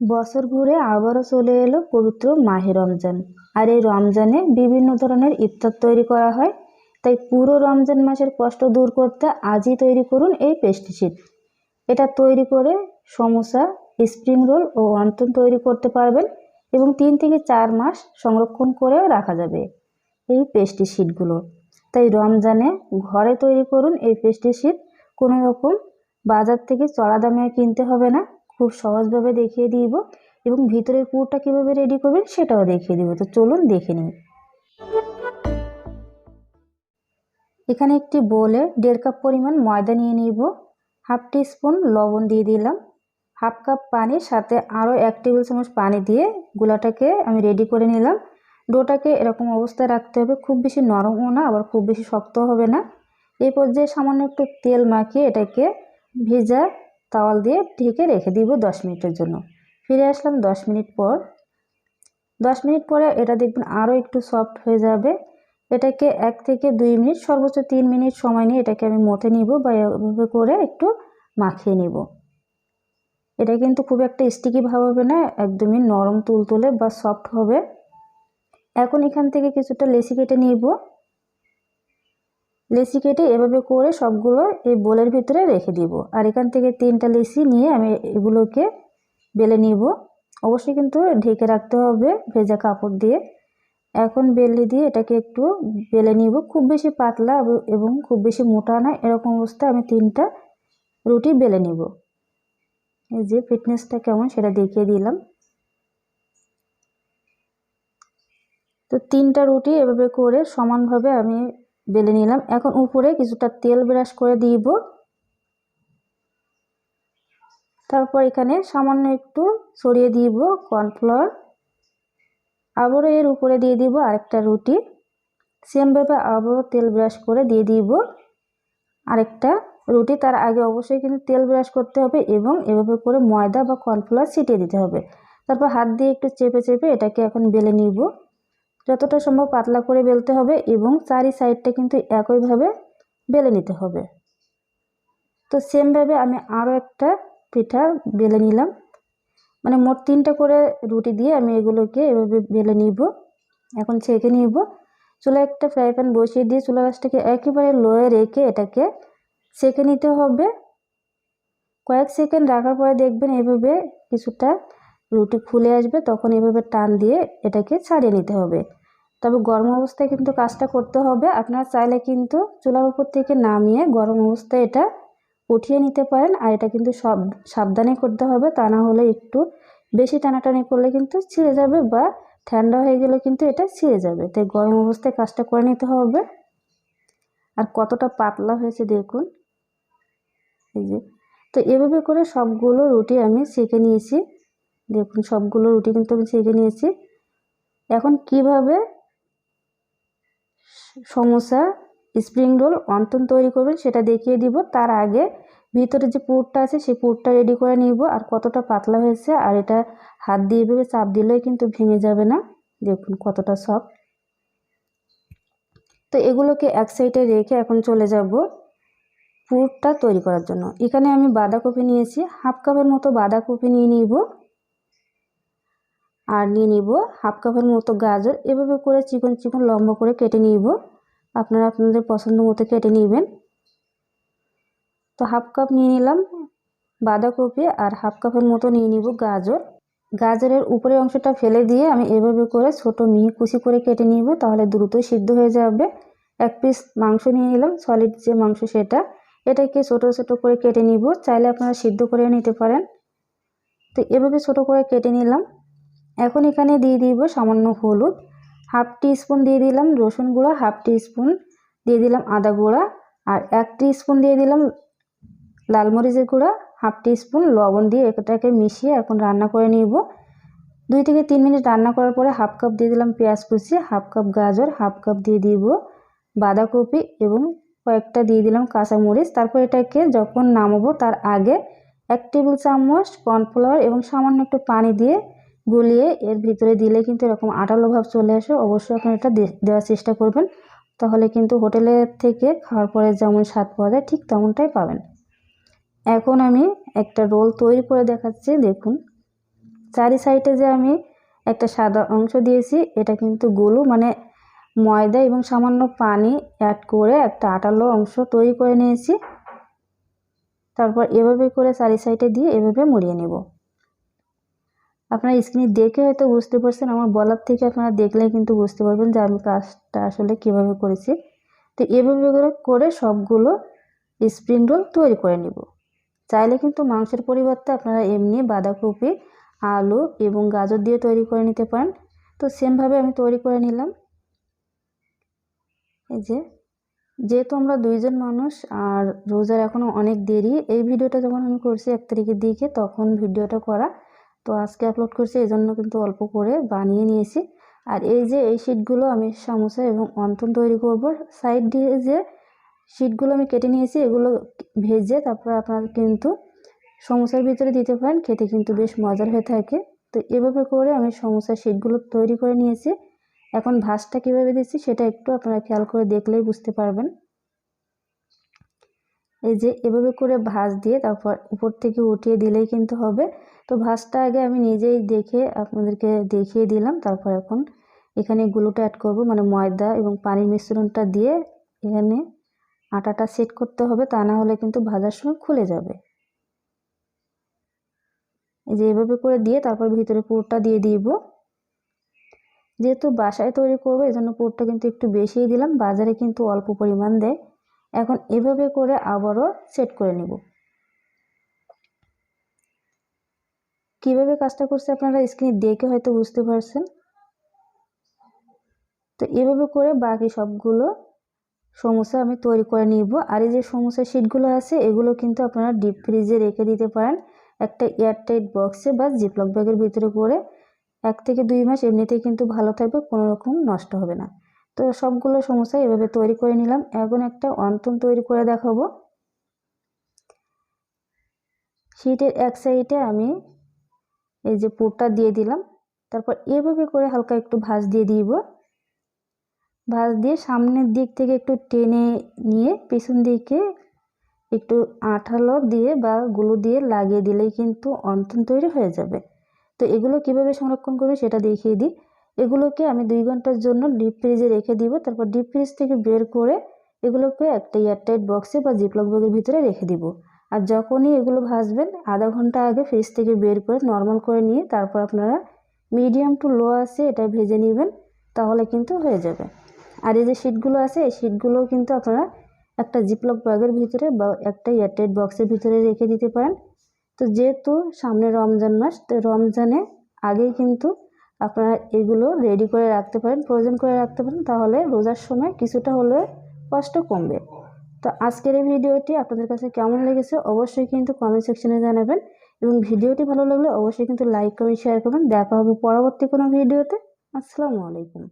বছর ঘুরে আবারও চলে এলো পবিত্র মাহে রমজান। আর এই রমজানে বিভিন্ন ধরনের ইফতার তৈরি করা হয়। তাই পুরো রমজান মাসের কষ্ট দূর করতে আজই তৈরি করুন এই পেস্টিসিড এটা তৈরি করে সমোসা, স্প্রিং রোল ও অন্তন তৈরি করতে পারবেন এবং তিন থেকে চার মাস সংরক্ষণ করেও রাখা যাবে এই পেস্টিসিডগুলো তাই রমজানে ঘরে তৈরি করুন এই পেস্টিসিড কোনো রকম বাজার থেকে চড়া দামে কিনতে হবে না। খুব সহজভাবে দেখিয়ে দিব এবং ভিতরের পুরটা কীভাবে রেডি করবেন সেটাও দেখিয়ে দিব। তো চলুন দেখে নিই। এখানে একটি বোলে দেড় কাপ পরিমাণ ময়দা নিয়ে নিব। হাফ টি স্পুন লবণ দিয়ে দিলাম। হাফ কাপ পানির সাথে আরও এক টেবিল চামচ পানি দিয়ে গুলাটাকে আমি রেডি করে নিলাম। ডোটাকে এরকম অবস্থায় রাখতে হবে, খুব বেশি নরমও না, আবার খুব বেশি শক্ত হবে না। এই পর্যায়ে সামান্য একটু তেল মাখিয়ে এটাকে ভেজা তাওয়াল দিয়ে ঢেকে রেখে দিব দশ মিনিটের জন্য। ফিরে আসলাম দশ মিনিট পর। দশ মিনিট পরে এটা দেখবেন আরও একটু সফট হয়ে যাবে। এটাকে এক থেকে দুই মিনিট, সর্বোচ্চ তিন মিনিট সময় নিয়ে এটাকে আমি মথে নিব বা এভাবে করে একটু মাখিয়ে নিব। এটা কিন্তু খুব একটা স্টিকি ভাব হবে না, একদমই নরম তুলতুলে বা সফট হবে। এখন এখান থেকে কিছুটা লেসি কেটে নিব। লেসি কেটে এভাবে করে সবগুলো এই বোলের ভিতরে রেখে দিব। আর এখান থেকে তিনটা লেসি নিয়ে আমি এগুলোকে বেলে নিব। অবশ্যই কিন্তু ঢেকে রাখতে হবে ভেজা কাপড় দিয়ে। এখন বেলে দিয়ে এটাকে একটু বেলে নিব। খুব বেশি পাতলা এবং খুব বেশি মোটা না, এরকম অবস্থায় আমি তিনটা রুটি বেলে নিব। এই যে ফিটনেসটা কেমন সেটা দেখিয়ে দিলাম। তো তিনটা রুটি এভাবে করে সমানভাবে আমি বেলে নিলাম। এখন উপরে কিছুটা তেল ব্রাশ করে দিব। তারপর এখানে সামান্য একটু ছড়িয়ে দিব কর্নফ্লাওয়ার। আবারও এর উপরে দিয়ে দিব আরেকটা রুটি। সেমভাবে আবারও তেল ব্রাশ করে দিয়ে দিব আরেকটা রুটি। তার আগে অবশ্যই কিন্তু তেল ব্রাশ করতে হবে এবং এভাবে করে ময়দা বা কর্নফ্লাওয়ার ছিটিয়ে দিতে হবে। তারপর হাত দিয়ে একটু চেপে চেপে এটাকে এখন বেলে নিব। যতটা সম্ভব পাতলা করে বেলতে হবে এবং চারি সাইডটা কিন্তু একইভাবে বেলে নিতে হবে। তো সেমভাবে আমি আরও একটা পিঠা বেলে নিলাম। মানে মোট তিনটা করে রুটি দিয়ে আমি এগুলোকে এভাবে বেলে নিব। এখন ছেঁকে নিব। চুলা একটা ফ্রাই প্যান বসিয়ে দিয়ে চুলা গাছটাকে একেবারে লোয়ে রেখে এটাকে সেঁকে নিতে হবে। কয়েক সেকেন্ড রাখার পরে দেখবেন এভাবে কিছুটা রুটি ফুলে আসবে, তখন এভাবে টান দিয়ে এটাকে ছাড়িয়ে নিতে হবে। তবে গরম অবস্থায় কিন্তু কাজটা করতে হবে। আপনারা চাইলে কিন্তু চুলার উপর থেকে নামিয়ে গরম অবস্থায় এটা উঠিয়ে নিতে পারেন। আর এটা কিন্তু সব, সাবধানে করতে হবে। তা না হলে একটু বেশি টানাটানি করলে কিন্তু ছিঁড়ে যাবে বা ঠান্ডা হয়ে গেলে কিন্তু এটা ছিঁড়ে যাবে। তাই গরম অবস্থায় কাজটা করে নিতে হবে। আর কতটা পাতলা হয়েছে দেখুন। এই যে। তো এভাবে করে সবগুলো রুটি আমি সেঁকে নিয়েছি। দেখুন, সবগুলো রুটি কিন্তু আমি সেঁকে নিয়েছি। এখন কীভাবে সমোসা স্প্রিং রোল অন্তন তৈরি করবেন সেটা দেখিয়ে দিব। তার আগে ভিতরে যে পুরটা আছে, সেই পুরটা রেডি করে নিব। আর কতটা পাতলা হয়েছে, আর এটা হাত দিয়ে ভেবে চাপ দিলেই কিন্তু ভেঙে যাবে না। দেখুন, কতটা সফট তো এগুলোকে এক সাইডে রেখে এখন চলে যাব পুরটা তৈরি করার জন্য। এখানে আমি বাঁধাকপি নিয়েছি। হাফ কাপের মতো বাঁধাকপি নিয়ে নিব। আর নিয়ে নিব হাফ কাপের মতো গাজর। এভাবে করে চিকন চিকন লম্বা করে কেটে নিব। আপনারা আপনাদের পছন্দ মতো কেটে নেবেন। তো হাফ কাপ নিয়ে নিলাম বাঁধাকপি আর হাফ কাপের মতো নিয়ে নিব গাজর। গাজরের উপরের অংশটা ফেলে দিয়ে আমি এভাবে করে ছোট মিহি কুচি করে কেটে নিব, তাহলে দ্রুতই সিদ্ধ হয়ে যাবে। এক পিস মাংস নিয়ে নিলাম সলিড যে মাংস সেটা। এটাকে ছোট ছোট করে কেটে নিব, চাইলে আপনারা সিদ্ধ করে নিতে পারেন। তো এভাবে ছোট করে কেটে নিলাম। এখন এখানে দিয়ে দিব সামান্য হলুদ। হাফ টি স্পুন দিয়ে দিলাম রসুন গুঁড়া, হাফ টি স্পুন দিয়ে দিলাম আদা গুঁড়া আর এক টি স্পুন দিয়ে দিলাম লাল মরিচের গুঁড়া, হাফ টি স্পুন লবণ দিয়ে এটাকে মিশিয়ে এখন রান্না করে নিব। দুই থেকে তিন মিনিট রান্না করার পরে হাফ কাপ দিয়ে দিলাম পেঁয়াজ কুচি, হাফ কাপ গাজর, হাফ কাপ দিয়ে দিব বাঁধাকপি এবং কয়েকটা দিয়ে দিলাম কাঁচামরিচ। তারপর এটাকে যখন নামাবো তার আগে এক টেবিল চামচ কর্নফ্লাওয়ার এবং সামান্য একটু পানি দিয়ে গুলিয়ে এর ভিতরে দিলে কিন্তু এরকম আটালো ভাব চলে আসে, অবশ্যই আপনি এটা দেওয়ার চেষ্টা করবেন। তাহলে কিন্তু হোটেলের থেকে খাওয়ার পরে যেমন স্বাদ পাওয়া যায়, ঠিক তেমনটাই পাবেন। এখন আমি একটা রোল তৈরি করে দেখাচ্ছি, দেখুন। চারি সাইডে যে আমি একটা সাদা অংশ দিয়েছি, এটা কিন্তু গুলো মানে ময়দা এবং সামান্য পানি অ্যাড করে একটা আটালো অংশ তৈরি করে নিয়েছি। তারপর এভাবে করে চারি সাইডে দিয়ে এভাবে মুড়িয়ে নেব। আপনারা স্ক্রিনে দেখে হয়তো বুঝতে পারছেন, আমার বলার থেকে আপনারা দেখলে কিন্তু বুঝতে পারবেন যে আমি কাজটা আসলে কীভাবে করেছি। তো এভাবে করে করে সবগুলো স্প্রিং রোল তৈরি করে নেব। চাইলে কিন্তু মাংসের পরিবর্তে আপনারা এমনি বাঁধাকপি, আলু এবং গাজর দিয়ে তৈরি করে নিতে পারেন। তো সেমভাবে আমি তৈরি করে নিলাম। এই যে, যেহেতু আমরা দুইজন মানুষ আর রোজার এখনও অনেক দেরি, এই ভিডিওটা যখন আমি করছি এক তারিখের দিকে, তখন ভিডিওটা করা তো আজকে আপলোড করছি এই জন্য কিন্তু অল্প করে বানিয়ে নিয়েছি। আর এই যে, এই শিটগুলো আমি সমোসা এবং অন্তন তৈরি করব। সাইড দিয়ে যে শিটগুলো আমি কেটে নিয়েছি, এগুলো ভেজে তারপর আপনারা কিন্তু সমোসার ভিতরে দিতে পারেন, খেতে কিন্তু বেশ মজার হয়ে থাকে। তো এভাবে করে আমি সমোসার শিটগুলো তৈরি করে নিয়েছি। এখন ভাজটা কীভাবে দিচ্ছি, সেটা একটু আপনারা খেয়াল করে দেখলেই বুঝতে পারবেন। এই যে এভাবে করে ভাজ দিয়ে তারপর উপর থেকে উঠিয়ে দিলেই কিন্তু হবে। তো ভাজটা আগে আমি নিজেই দেখে আপনাদেরকে দেখিয়ে দিলাম। তারপর এখন এখানে গুলোটা অ্যাড করব মানে ময়দা এবং পানির মিশ্রণটা দিয়ে এখানে আটাটা সেট করতে হবে। তা না হলে কিন্তু ভাজার সময় খুলে যাবে। এই যে এভাবে করে দিয়ে তারপর ভিতরে পুরটা দিয়ে দিব। যেহেতু বাসায় তৈরি করব এই জন্য পুরটা কিন্তু একটু বেশিই দিলাম। বাজারে কিন্তু অল্প পরিমাণ দেয়। এখন এভাবে করে আবারও সেট করে নিব। কীভাবে কাজটা করছে আপনারা স্ক্রিনে দেখে হয়তো বুঝতে পারছেন। তো এভাবে করে বাকি সবগুলো সমস্যা আমি তৈরি করে নিব। আর এই যে সমস্যা শিটগুলো আছে, এগুলো কিন্তু আপনারা ডিপ ফ্রিজে রেখে দিতে পারেন। একটা এয়ারটাইট বক্সে বা জিপলক ব্যাগের ভিতরে করে এক থেকে দুই মাস এমনিতেই কিন্তু ভালো থাকবে, কোনো রকম নষ্ট হবে না। তো সবগুলো সমস্যা এভাবে তৈরি করে নিলাম। এখন একটা অন্তন তৈরি করে দেখাবো। শীটের এক সাইডে আমি এই যে পুরটা দিয়ে দিলাম। তারপর এভাবে করে হালকা একটু ভাঁজ দিয়ে দিব। ভাঁজ দিয়ে সামনের দিক থেকে একটু টেনে নিয়ে পিছন দিকে একটু আঠালো দিয়ে বা গুলো দিয়ে লাগিয়ে দিলেই কিন্তু অন্তন তৈরি হয়ে যাবে। তো এগুলো কীভাবে সংরক্ষণ করবে সেটা দেখিয়ে দিই। এগুলোকে আমি দুই ঘণ্টার জন্য ডিপ ফ্রিজে রেখে দিব। তারপর ডিপ ফ্রিজ থেকে বের করে এগুলোকে একটা এয়ারটাইট বক্সে বা জিপলক ব্যাগের ভিতরে রেখে দিব। আর যখনই এগুলো ভাজবেন, আধা ঘণ্টা আগে ফ্রিজ থেকে বের করে নর্মাল করে নিয়ে তারপর আপনারা মিডিয়াম টু লো আছে এটা ভেজে নেবেন, তাহলে কিন্তু হয়ে যাবে। আর এই যে শিটগুলো আছে, এই শিটগুলোও কিন্তু আপনারা একটা জিপলক ব্যাগের ভিতরে বা একটা এয়ারটাইট বক্সের ভিতরে রেখে দিতে পারেন। তো যেহেতু সামনে রমজান মাস, তো রমজানে আগেই কিন্তু আপনারা এগুলো রেডি করে রাখতে পারেন প্রয়োজন করে রাখতে পারেন, তাহলে রোজার সময় কিছুটা হলে কষ্ট কমবে। তো আজকের এই ভিডিওটি আপনাদের কাছে কেমন লেগেছে অবশ্যই কিন্তু কমেন্ট সেকশনে জানাবেন এবং ভিডিওটি ভালো লাগলে অবশ্যই কিন্তু লাইক কমেন্ট শেয়ার করবেন। দেখা হবে পরবর্তী কোনো ভিডিওতে। আসসালামু আলাইকুম।